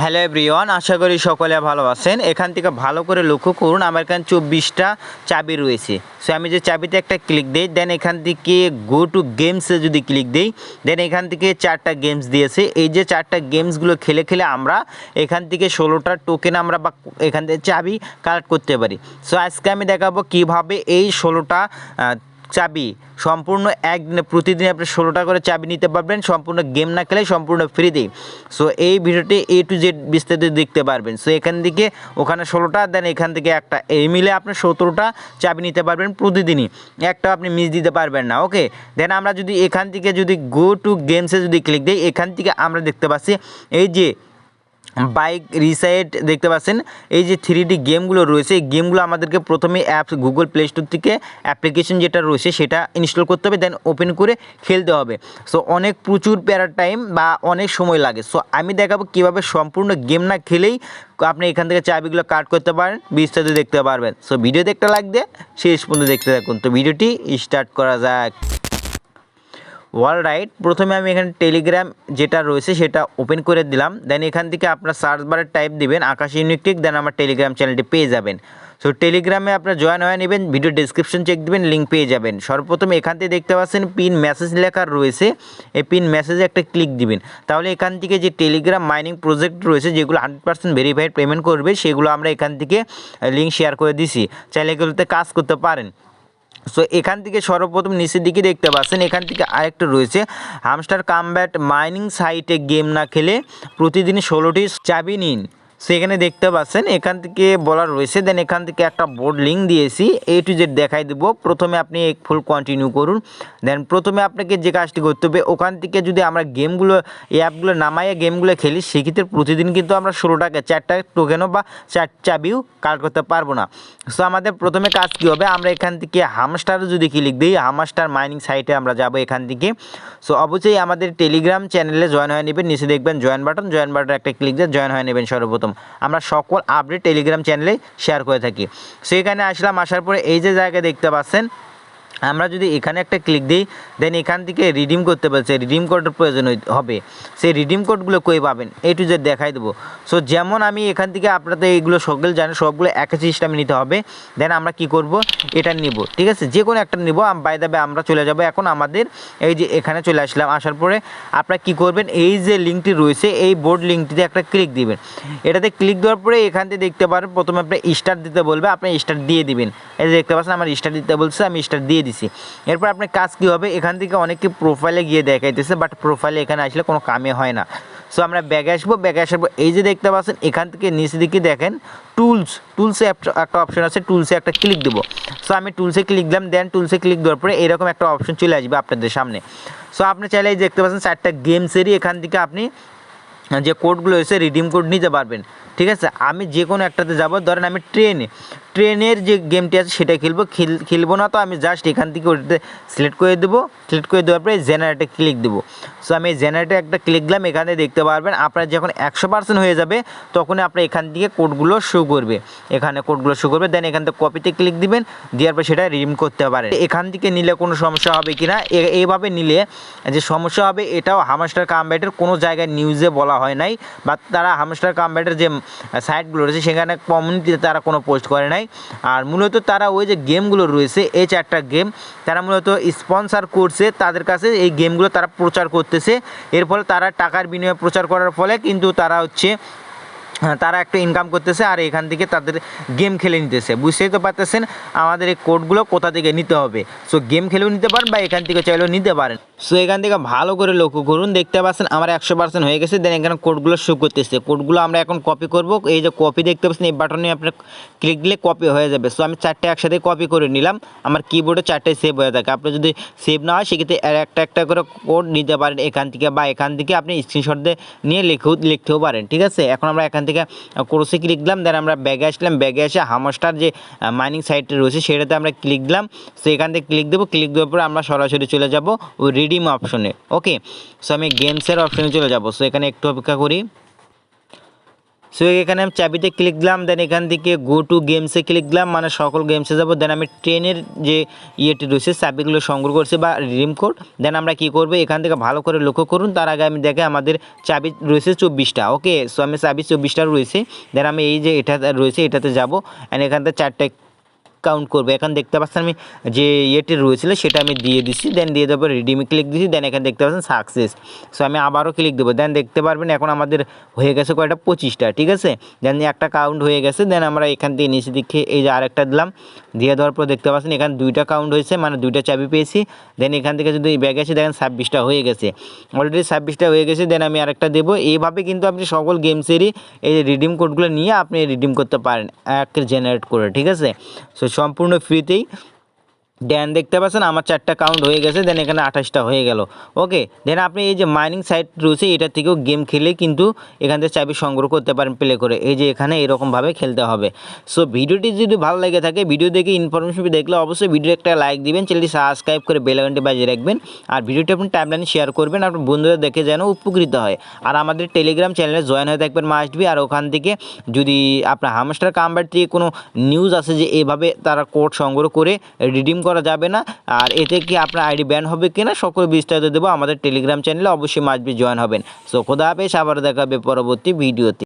Hello everyone, আশা করি সকলে ভালো আছেন। এখান থেকে ভালো করে লক্ষ্য করুন, আমার এখানে চব্বিশটা চাবি রয়েছে। সো আমি যে চাবিতে একটা ক্লিক দিই দেন এখান থেকে গো টু গেমসে যদি ক্লিক দিই দেন এখান থেকে চারটা গেমস দিয়েছে। এই যে চারটা গেমসগুলো খেলে খেলে আমরা এখান থেকে ষোলোটা টোকেন আমরা বা এখান থেকে চাবি কালেক্ট করতে পারি। সো আজকে আমি দেখাবো কীভাবে এই ষোলোটা চাবি। সম্পূর্ণ এক দিনে, প্রতিদিন আপনি ষোলোটা করে চাবি নিতে পারবেন, সম্পূর্ণ গেম না খেলে সম্পূর্ণ ফ্রিতেই সো এই ভিডিওটি এ টু জেড বিস্তারিত দেখতে পারবেন। সো এখান থেকে ওখানে ষোলোটা দেন এখান থেকে একটা, এই মিলে আপনি সতেরোটা চাবি নিতে পারবেন প্রতিদিনই। একটা আপনি মিস দিতে পারবেন না ওকে দেন আমরা যদি এখান থেকে যদি গো টু গেমসে যদি ক্লিক দিই, এখান থেকে আমরা দেখতে পাচ্ছি, এই যে বাইক রিসাইট দেখতে পাচ্ছেন। এই যে থ্রি ডি গেমগুলো রয়েছে, এই গেমগুলো আমাদেরকে প্রথমে অ্যাপস গুগল প্লে স্টোর থেকে অ্যাপ্লিকেশন যেটা রয়েছে সেটা ইনস্টল করতে হবে দেন ওপেন করে খেলতে হবে। সো অনেক প্রচুর প্যারা টাইম বা অনেক সময় লাগে। সো আমি দেখাবো কীভাবে সম্পূর্ণ গেম না খেলেই আপনি এখান থেকে চাবিগুলো কাট করতে পারেন, বিস্তারিত দেখতে পারবেন। সো ভিডিও দেখতে লাগবে শেষ পর্যন্ত দেখতে থাকুন। তো, ভিডিওটি স্টার্ট করা যাক। অল রাইট প্রথমে আমি এখানে টেলিগ্রাম যেটা রয়েছে সেটা ওপেন করে দিলাম। দেন এখান থেকে আপনার সার্চ বারে টাইপ দিবেন, আকাশ ইউনিকটিক দেন আমার টেলিগ্রাম চ্যানেলটি পেয়ে যাবেন। সো টেলিগ্রামে আপনার জয়েন হয়ে নেবেন ভিডিও ডিসক্রিপশন চেক দিবেন লিঙ্ক পেয়ে যাবেন। সর্বপ্রথম এখান থেকে দেখতে পাচ্ছেন পিন মেসেজ লেখা রয়েছে। এই পিন মেসেজে একটা ক্লিক দিবেন। তাহলে এখান থেকে যে টেলিগ্রাম মাইনিং প্রজেক্ট রয়েছে, যেগুলো হান্ড্রেড পার্সেন্ট ভেরিফাইড পেমেন্ট করবে, সেগুলো আমরা এখান থেকে লিঙ্ক শেয়ার করে দিছি। চাইলে এগুলোতে কাজ করতে পারেন। সো এখান থেকে সর্বপ্রথম নিচের দিকে দেখতে পাচ্ছেন, এখান থেকে আরেকটা রয়েছে। হামস্টার কামব্যাট মাইনিং সাইটে গেম না খেলে প্রতিদিন ষোলোটি চাবি নিন। সেখানে দেখতে পাচ্ছেন, এখান থেকে বলা রয়েছে, দেন এখান থেকে একটা বোর্ড লিঙ্ক দিয়েছি এ টু জেড দেখাই দেবো। প্রথমে আপনি ফুল কন্টিনিউ করুন, দেন প্রথমে আপনাকে যে কাজটি করতে হবে, ওখান থেকে যদি আমরা গেমগুলো অ্যাপগুলো নামাইয়া গেমগুলো খেলি, সেক্ষেত্রে প্রতিদিন কিন্তু আমরা ষোলো টাকা, চারটা টোকেনও বা চার চাবিও কালেক্ট করতে পারব না। সো আমাদের প্রথমে কাজ কী হবে, আমরা এখান থেকে হামস্টারও যদি ক্লিক দিই হামস্টার মাইনিং সাইটে আমরা যাব এখান থেকে। সো অবশ্যই আমাদের টেলিগ্রাম চ্যানেলে জয়েন হয়ে নেবেন, নিচে দেখবেন জয়েন বাটন জয়েন বাটন একটা ক্লিক দিয়ে জয়েন হয়ে নেবেন সর্বপ্রথম। আমরা সকল আপডেট টেলিগ্রাম চ্যানেলে শেয়ার করে থাকি। সো এখানে আসলাম, আসার পরে এই যে জায়গায় দেখতে পাচ্ছেন আমরা যদি এখানে একটা ক্লিক দিই দেন এখান থেকে রিডিম করতে বলছে রিডিম কোডের প্রয়োজন হবে। সেই রিডিম কোডগুলো কই পাবেন? এই টু জেড দেখাই দেবো। সো যেমন আমি এখান থেকে আপনাদের এইগুলো সকল জানেন, সবগুলো একই সিস্টেমে নিতে হবে। দেন আমরা কি করব? এটা নিব। ঠিক আছে? যে কোনো একটা নিব। বাই দাবে আমরা চলে যাব এখন আমাদের এই যে এখানে চলে আসলাম। আসার পরে আপনারা কি করবেন? এই যে লিঙ্কটি রয়েছে, এই বোর্ড লিঙ্কটিতে একটা ক্লিক দিবেন। এটাতে ক্লিক দেওয়ার পরে এখান থেকে দেখতে পারেন, প্রথমে আপনি স্টার দিতে বলবে আপনি স্টার দিয়ে দিবেন। এই যে দেখতে পাচ্ছেন, আমার স্টার দিতে বলছে, আমি স্টার দিয়ে দিছি। এরপর আপনার কাজ কী হবে? এখান থেকে অনেকে প্রোফাইলে গিয়ে দেখাইতেছে বাট প্রোফাইলে এখানে আসলে কোনো কামে হয় না। সো আমরা ব্যাগে আসব ব্যাগে আসার পর এই যে দেখতে পাচ্ছেন, এখান থেকে নিচে দিকে দেখেন টুলস টুলসে একটা অপশন আছে টুলসে একটা ক্লিক দেবো। সো আমি টুলসে ক্লিক দিলাম দেন টুলসে ক্লিক দেওয়ার পরে এরকম একটা অপশন চলে আসবে আপনাদের সামনে। সো আপনি চাইলে দেখতে পাচ্ছেন, চারটা গেমসেরই এখান থেকে আপনি যে কোডগুলো এসে রিডিম কোড নিতে পারবেন। ঠিক আছে? আমি যে কোনো একটাতে যাব, ধরেন আমি ট্রেনে ট্রেনের যে গেমটি আছে সেটা খেলব, খেল, খেলব না তো আমি জাস্ট এখান থেকে ওটাতে সিলেক্ট করে দেবো সিলেক্ট করে দেওয়ার পরে জেনারেটে ক্লিক দেবো। সো আমি জেনারেটে একটা ক্লিক দিলাম, এখানে দেখতে পারবেন আপনার যখন একশো পার্সেন্ট হয়ে যাবে তখন আপনার এখান থেকে কোডগুলো শো করবে। এখানে কোডগুলো শো করবে দেন এখান থেকে কপিতে ক্লিক দিবেন, দেওয়ার পর সেটা রিডিম করতে পারেন। এখান থেকে নিলে কোনো সমস্যা হবে কি না এইভাবে নিলে যে সমস্যা হবে, এটাও হামস্টার কামব্যাটের কোনো জায়গায় নিউজে বলা হয় নাই, বা তারা হামস্টার কামব্যাটের যে সাইটগুলো রয়েছে, সেখানে কমিউনিটিতে তারা কোনো পোস্ট করে নাই। আর মূলত তারা ওই যে গেমগুলো রয়েছে, এই চারটা গেম তারা মূলত স্পন্সার করছে, তাদের কাছে এই গেমগুলো তারা প্রচার করতেছে এর ফলে তারা টাকার বিনিময়ে প্রচার করার ফলে কিন্তু তারা হচ্ছে তারা একটা ইনকাম করতেছে আর এখান থেকে তাদের গেম খেলে নিতেছে। বুঝতেই তো পারতেছেন আমাদের এই কোডগুলো কোথা থেকে নিতে হবে? সো গেম খেলেও নিতে পারেন বা এখান থেকে চাইলেও নিতে পারেন। সো এখান থেকে ভালো করে লক্ষ্য করুন, দেখতে পাচ্ছেন আমার একশো পার্সেন্ট হয়ে গেছে। দেন এখানে কোডগুলো শো করতেছে। কোডগুলো আমরা এখন কপি করব। এই যে কপি দেখতে পাচ্ছেন, এই বাটনে আপনার ক্লিক দিলে কপি হয়ে যাবে। সো আমি চারটে একসাথে কপি করে নিলাম। আমার কিবোর্ডে চারটে সেভ হয়ে থাকে। আপনি যদি সেভ না হয়, সেক্ষেত্রে একটা একটা করে কোড নিতে পারেন এখান থেকে বা এখান থেকে আপনি স্ক্রিনশট দিয়ে নিয়ে লিখেও, লিখতেও পারেন। ঠিক আছে? এখন আমরা এখান থেকে কোর্সে ক্লিক দিলাম দেন আমরা ব্যাগে আসলাম ব্যাগে এসে হামস্টার যে মাইনিং সাইটটা রয়েছে, সেটাতে আমরা ক্লিক দিলাম। সো এখান থেকে ক্লিক দেবো ক্লিক দেওয়ার পরে আমরা সরাসরি চলে যাব ওই রিডিম অপশনে ওকে সো আমি গেমসের অপশনে চলে যাব। সো এখানে একটু অপেক্ষা করি। সো এখানে আমি চাবিতে ক্লিক দিলাম দেন এখান থেকে গো টু গেমসে ক্লিক দিলাম মানে সকল গেমসে যাব। দেন আমি ট্রেনের যে ইয়েটি রয়েছে, চাবিগুলো সংগ্রহ করছি বা রিম কোড দেন আমরা কি করব? এখান থেকে ভালো করে লক্ষ্য করুন, তার আগে আমি দেখে আমাদের চাবি রয়েছে চব্বিশটা ওকে সো আমি চাবি চব্বিশটা রয়েছে দেন আমি এই যে এটা রয়েছে, এটাতে যাব। অ্যান্ড এখান থেকে চারটে কাউন্ট করব। এখন দেখতে পাচ্ছেন আমি যে ইয়েটি রয়েছিল, সেটা আমি দিয়ে দিচ্ছি দেন দিয়ে দেবো রিডিমে ক্লিক দিচ্ছি দেন এখানে দেখতে পাচ্ছেন সাকসেস সো আমি আবারও ক্লিক দেবো। দেন দেখতে পারবেন এখন আমাদের হয়ে গেছে কয়টা? পঁচিশটা, ঠিক আছে? দেন একটা কাউন্ট হয়ে গেছে দেন আমরা এখান থেকে নিচে দিকে এই যে আরেকটা দিলাম। দিয়ে দেওয়ার পর দেখতে পাচ্ছেন এখানে দুইটা কাউন্ট হয়েছে মানে দুইটা চাবি পেয়েছি। দেন এখান থেকে যদি ব্যাগ আছে দেখেন ছাব্বিশটা হয়ে গেছে। অলরেডি ছাব্বিশটা হয়ে গেছে দেন আমি আরেকটা দেবো। এইভাবে কিন্তু আপনি সকল গেমসেরই এই রিডিম কোডগুলো নিয়ে আপনি রিডিম করতে পারেন, এক জেনারেট করে, ঠিক আছে? সো সম্পূর্ণ ফ্রিতেই দেন দেখতে পাচ্ছেন আমার চারটা কাউন্ট হয়ে গেছে দেন এখানে আঠাশটা হয়ে গেল। ওকে দেন আপনি এই যে মাইনিং সাইট রয়েছে, এটা থেকেও গেম খেলে কিন্তু এখান থেকে চাবি সংগ্রহ করতে পারেন প্লে করে। এই যে এখানে এরকমভাবে খেলতে হবে। সো ভিডিওটি যদি ভালো লেগে থাকে ভিডিও দেখে ইনফরমেশন দেখলে অবশ্যই ভিডিও একটা লাইক দিবেন চ্যানেলটি সাবস্ক্রাইব করে বেলাগানটি বাজিয়ে রাখবেন। আর ভিডিওটি আপনি টাইমলাইনে শেয়ার করবেন, আপনার বন্ধুরা দেখে যেন উপকৃত হয়। আর আমাদের টেলিগ্রাম চ্যানেলে জয়েন হয়ে থাকবেন মাস্ট বি আর ওখান থেকে যদি আপনার হামস্টার কাম্বার থেকে কোনো নিউজ আসে যে এভাবে তারা কোড সংগ্রহ করে রিডিম করা যাবে না। আর এতে কি আপনার আইডি ব্যান হবে কিনা সকল বিস্তারিত দেবো আমাদের টেলিগ্রাম চ্যানেলে অবশ্যই মাস্ট জয়েন হবেন। সো খোদা হাফেজ আবার দেখাবে পরবর্তী ভিডিওতে।